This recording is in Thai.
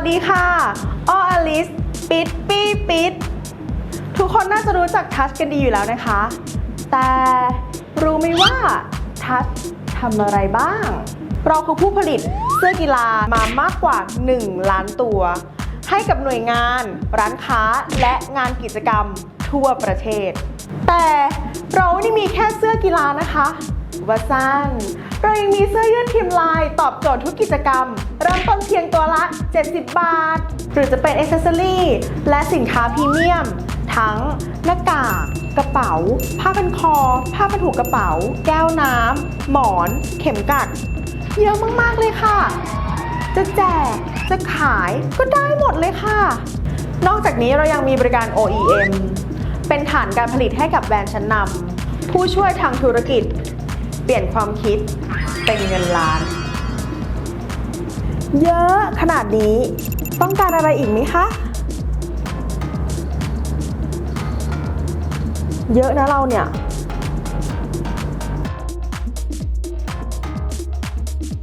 วัสดีค่ะออลิส ปิดปี้ปิด ทุกคนน่าจะรู้จักทัชกันดีอยู่แล้วนะคะ แต่รู้ไหมว่าทัชทำอะไรบ้าง เราคือผู้ผลิตเสื้อกีฬามามากกว่า 1 ล้านตัว ให้กับหน่วยงาน ร้านค้าและงานกิจกรรมทั่วประเทศ แต่เราไม่ได้มีแค่เสื้อกีฬานะคะว่าซันเรายังมีเสื้อยืดทีมลาย ตอบโจทย์ทุกกิจกรรม เริ่มต้นเพียงตัวละ 70 บาท หรือจะเป็นอ c เซสซอรี่และสินค้าพรีเมียม ทั้งหน้ากาก กระเป๋า ผ้าพันคอ ผ้าพันหูกระเป๋า แก้วน้ำ หมอน เข็มกัด เยอะมาก ๆ เลยค่ะ จะแจก จะขายก็ได้หมดเลยค่ะ นอกจากนี้เรายังมีบริการ OEM เป็นฐานการผลิตให้กับแบรนด์ชั้นนำผู้ช่วยทางธุรกิจ เปลี่ยนความคิดเป็นเงินล้าน เยอะขนาดนี้ ต้องการอะไรอีกไหมคะ เยอะนะเราเนี่ย